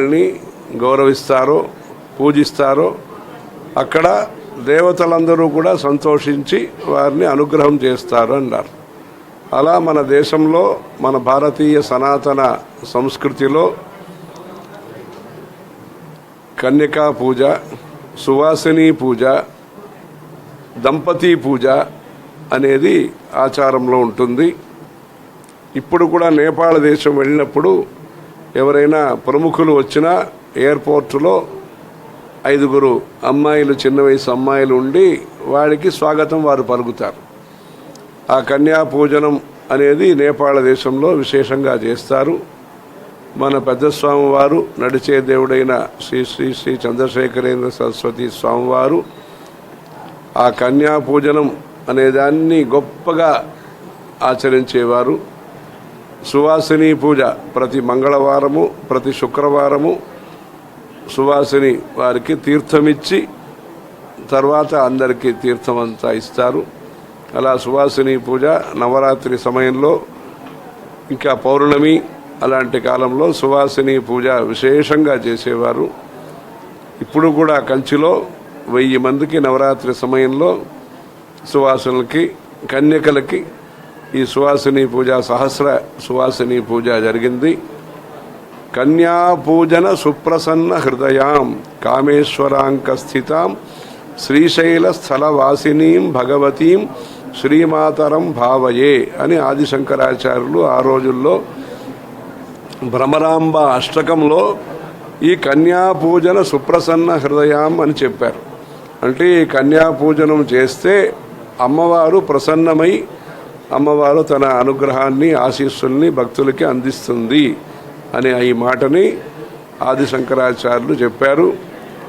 వారిని గౌరవిస్తారో పూజిస్తారో అక్కడ దేవతలందరూ కూడా సంతోషించి వారిని అనుగ్రహం చేస్తారు అన్నారు. అలా మన దేశంలో మన భారతీయ సనాతన సంస్కృతిలో కన్యకా పూజ సువాసిని పూజ దంపతి పూజ అనేది ఆచారంలో ఉంటుంది. ఇప్పుడు కూడా నేపాళ దేశం వెళ్ళినప్పుడు ఎవరైనా ప్రముఖులు వచ్చినా ఎయిర్పోర్టులో ఐదుగురు అమ్మాయిలు చిన్న వయసు అమ్మాయిలు ఉండి వాడికి స్వాగతం వారు పలుకుతారు. ఆ కన్యా పూజనం అనేది నేపాళ దేశంలో విశేషంగా చేస్తారు. మన పెద్ద స్వామివారు నడిచే దేవుడైన శ్రీ శ్రీ శ్రీ చంద్రశేఖరేంద్ర సరస్వతి స్వామివారు ఆ కన్యా పూజనం అనేదాన్ని గొప్పగా ఆచరించేవారు. సువాసిని పూజ ప్రతి మంగళవారము ప్రతి శుక్రవారము సువాసిని వారికి తీర్థమిచ్చి తర్వాత అందరికీ తీర్థం అంతా ఇస్తారు. అలా సువాసిని పూజ నవరాత్రి సమయంలో ఇంకా పౌర్ణమి అలాంటి కాలంలో సువాసిని పూజ విశేషంగా చేసేవారు. ఇప్పుడు కూడా కంచిలో వెయ్యి మందికి నవరాత్రి సమయంలో సువాసనలకి కన్యకలకి ఈ సువాసిని పూజ సహస్ర సువాసిని పూజ జరిగింది. కన్యా పూజన సుప్రసన్న హృదయాం కామేశ్వరాంక స్థితాం శ్రీశైల స్థలవాసినీం భగవతీం శ్రీమాతరం భావయే అని ఆదిశంకరాచార్యులు ఆ రోజుల్లో భ్రమరాంబ అష్టకంలో ఈ కన్యా పూజన సుప్రసన్న హృదయం అని చెప్పారు. అంటే ఈ కన్యా పూజనం చేస్తే అమ్మవారు ప్రసన్నమై అమ్మవారు తన అనుగ్రహాన్ని ఆశీస్సుల్ని భక్తులకి అందిస్తుంది అనే ఈ మాటని ఆది శంకరాచార్యులు చెప్పారు.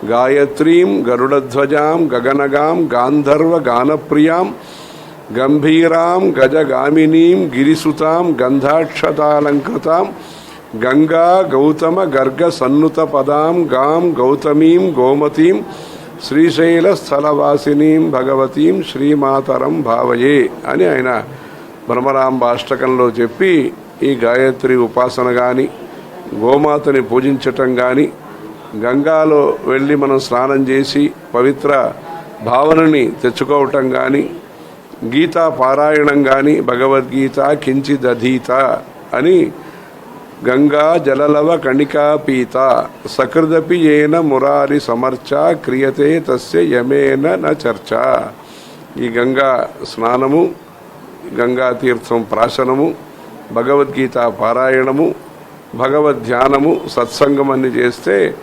గాయత్రీం గరుడధ్వజాం గగనగాం గాంధర్వ గానప్రియాం గంభీరాం గజగామినీం గిరిసుతాం గంధాక్షతాలంకృతాం గంగా గౌతమ గర్గ సన్నుత పదాం గాం గౌతమీం గోమతీం శ్రీశైల స్థలవాసినీం భగవతీం శ్రీమాతరం భావయే అని ఆయన బ్రహ్మరాంబాష్టకంలో చెప్పి ఈ గాయత్రి ఉపాసన కానీ గోమాతని పూజించటం కానీ గంగాలో వెళ్ళి మనం స్నానం చేసి పవిత్ర భావనని తెచ్చుకోవటం కానీ గీతా పారాయణం కానీ భగవద్గీత కించిదధీత అని గంగా జలలవ కణికా పీత సకృదపి ఏన మురారి సమర్చ క్రియతే తస్య యమేన న చర్చ. ఈ గంగా స్నానము గంగా తీర్థం ప్రాశనము భగవద్గీత పారాయణము భగవద్ ధ్యానము సత్సంగం అన్ని చేస్తే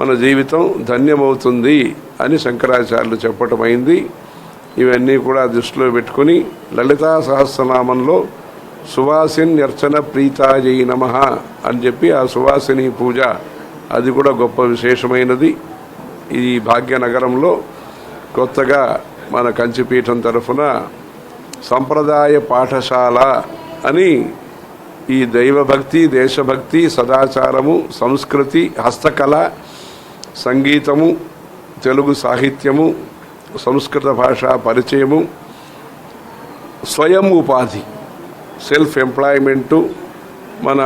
మన జీవితం ధన్యమవుతుంది అని శంకరాచార్యులు చెప్పటమైంది ఇవన్నీ కూడా దృష్టిలో పెట్టుకుని లలితా సహస్రనామంలో సువాసిన్యర్చన ప్రీతాజై నమ అని చెప్పి ఆ సువాసిని పూజ. అది కూడా గొప్ప విశేషమైనది. ఈ భాగ్యనగరంలో కొత్తగా మన కంచిపీఠం తరఫున సంప్రదాయ పాఠశాల అని ఈ దైవభక్తి దేశభక్తి సదాచారము సంస్కృతి హస్తకళ సంగీతము తెలుగు సాహిత్యము సంస్కృత భాషా పరిచయము స్వయం ఉపాధి సెల్ఫ్ ఎంప్లాయ్మెంటు మన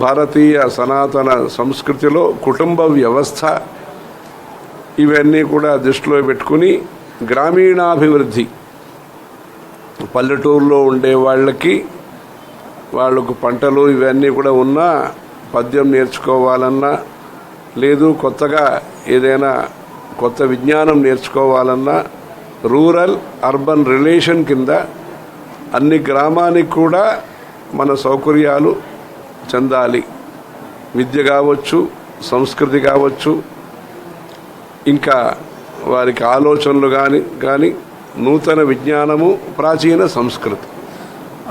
భారతీయ సనాతన సంస్కృతిలో కుటుంబ వ్యవస్థ ఇవన్నీ కూడా దృష్టిలో పెట్టుకుని గ్రామీణాభివృద్ధి పల్లెటూరులో ఉండే వాళ్ళకి వాళ్ళకు పంటలు ఇవన్నీ కూడా ఉన్నా పద్యం నేర్చుకోవాలన్నా లేదు కొత్తగా ఏదైనా కొత్త విజ్ఞానం నేర్చుకోవాలన్నా రూరల్ అర్బన్ రిలేషన్ కింద అన్ని గ్రామానికి కూడా మన సౌకర్యాలు చెందాలి. విద్య కావచ్చు సంస్కృతి కావచ్చు ఇంకా వారికి ఆలోచనలు కానీ కానీ నూతన విజ్ఞానము ప్రాచీన సంస్కృతి.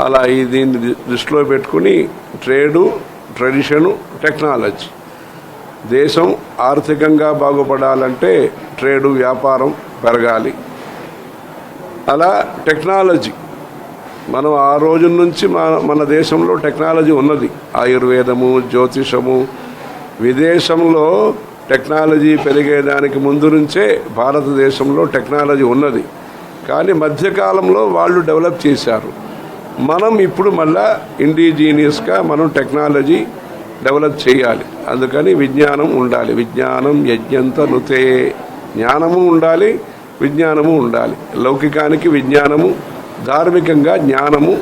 అలా ఈ దీన్ని దృష్టిలో పెట్టుకుని ట్రేడు ట్రెడిషను టెక్నాలజీ. దేశం ఆర్థికంగా బాగుపడాలంటే ట్రేడు వ్యాపారం పెరగాలి. అలా టెక్నాలజీ. మనం ఆ రోజు నుంచి మన మన దేశంలో టెక్నాలజీ ఉన్నది. ఆయుర్వేదము జ్యోతిషము. విదేశంలో టెక్నాలజీ పెరిగేదానికి ముందు నుంచే భారతదేశంలో టెక్నాలజీ ఉన్నది. కానీ మధ్యకాలంలో వాళ్ళు డెవలప్ చేశారు. మనం ఇప్పుడు మళ్ళా ఇండిజీనియస్గా మనం టెక్నాలజీ డెవలప్ చేయాలి. అందుకని విజ్ఞానం ఉండాలి. విజ్ఞానం యజ్ఞంత నుతే. జ్ఞానము ఉండాలి విజ్ఞానము ఉండాలి. లౌకికానికి విజ్ఞానము ధార్మికంగా జ్ఞానము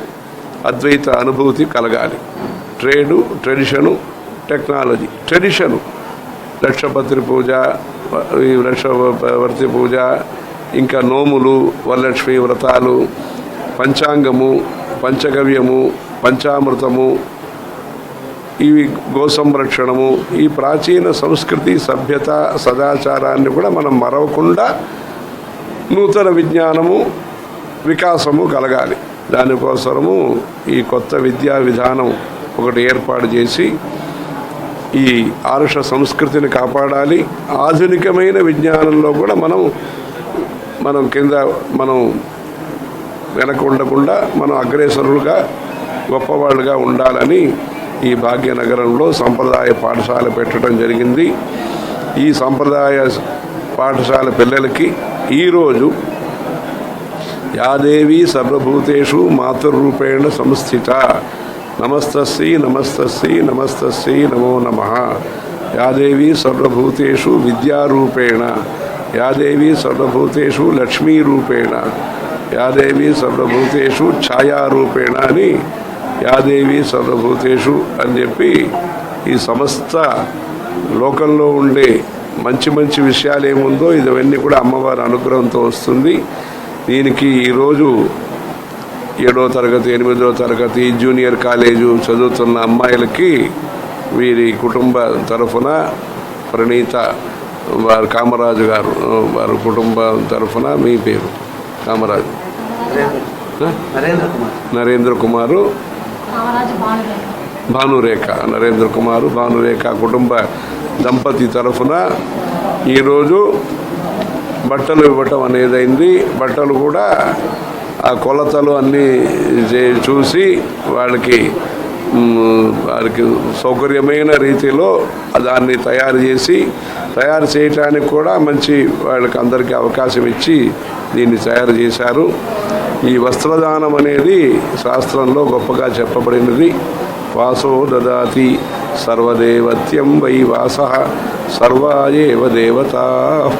అద్వైత అనుభూతి కలగాలి. Trade tradition technology. ట్రెడిషను. లక్షపత్రి పూజ ఈ లక్షవర్తి పూజ ఇంకా నోములు వరలక్ష్మి వ్రతాలు పంచాంగము పంచగవ్యము పంచామృతము ఇవి గోసంరక్షణము ఈ ప్రాచీన సంస్కృతి సభ్యత సదాచారాన్ని కూడా మనం మరవకుండా నూతన విజ్ఞానము వికాసము కలగాలి. దానికోసము ఈ కొత్త విద్యా విధానం ఒకటి ఏర్పాటు చేసి ఈ ఆరుష సంస్కృతిని కాపాడాలి. ఆధునికమైన విజ్ఞానంలో కూడా మనం మనం కింద మనం వెనక ఉండకుండా మనం అగ్రేసరులుగా గొప్పవాళ్ళుగా ఉండాలని ఈ భాగ్యనగరంలో సంప్రదాయ పాఠశాల పెట్టడం జరిగింది. ఈ సంప్రదాయ పాఠశాల పిల్లలకి ఈరోజు యాదేవి సర్వభూతేషు మాతృరూపేణ సంస్థిత. నమస్తస్సి నమస్తస్సి నమస్తస్సి నమో నమ. యాదేవి సర్వభూతేషు విద్యారూపేణ. యాదేవి సర్వభూతేషు లక్ష్మీరూపేణ. యాదేవి సర్వభూతేషు ఛాయారూపేణ అని యాదేవి సర్వభూతేషు అని చెప్పి ఈ సమస్త లోకంలో ఉండే మంచి మంచి విషయాలు ఏముందో ఇవన్నీ కూడా అమ్మవారి అనుగ్రహంతో వస్తుంది. దీనికి ఈరోజు ఏడో తరగతి ఎనిమిదో తరగతి జూనియర్ కాలేజు చదువుతున్న అమ్మాయిలకి వీరి కుటుంబ తరఫున ప్రణీత వారి కామరాజు గారు వారి కుటుంబం తరఫున మీ పేరు కామరాజు? నరేంద్ర కుమార్. నరేంద్ర కుమారు. కామరాజు బాణులే భానురేఖ నరేంద్ర కుమారు భానురేఖ కుటుంబ దంపతి తరఫున ఈరోజు బట్టలు ఇవ్వటం అనేదైంది. బట్టలు కూడా ఆ కొలతలు అన్నీ చే- చూసి వాళ్ళకి వారికి సౌకర్యమైన రీతిలో దాన్ని తయారు చేసి తయారు చేయటానికి కూడా మంచి వాళ్ళకి అందరికీ అవకాశం ఇచ్చి దీన్ని తయారు చేశారు. ఈ వస్త్రదానం అనేది శాస్త్రంలో గొప్పగా చెప్పబడినది. వాసో దదాతి సర్వదేవత్యం వై వాస సర్వాయేవ దేవత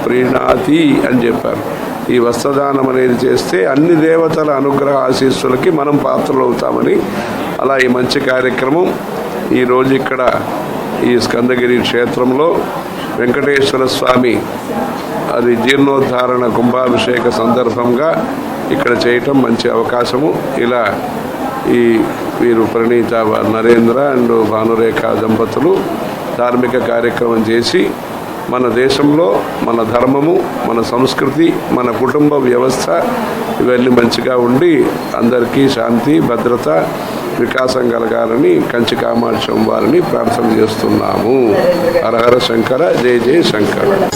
ప్రీణాతి అని చెప్పారు. ఈ వస్త్రదానం అనేది చేస్తే అన్ని దేవతల అనుగ్రహ ఆశీస్సులకి మనం పాత్రలు అవుతామని అలా ఈ మంచి కార్యక్రమం ఈరోజు ఇక్కడ ఈ స్కందగిరి క్షేత్రంలో వెంకటేశ్వర స్వామి అది జీర్ణోద్ధారణ కుంభాభిషేక సందర్భంగా ఇక్కడ చేయటం మంచి అవకాశము. ఇలా ఈ వీరు ప్రణీత నరేంద్ర అండ్ భానురేఖ దంపతులు ధార్మిక కార్యక్రమం చేసి మన దేశంలో మన ధర్మము మన సంస్కృతి మన కుటుంబ వ్యవస్థ ఇవన్నీ మంచిగా ఉండి అందరికీ శాంతి భద్రత వికాసం కలగాలని కంచి కామాక్షం వారిని ప్రార్థన చేస్తున్నాము. హరహర శంకర జయ జయ శంకర.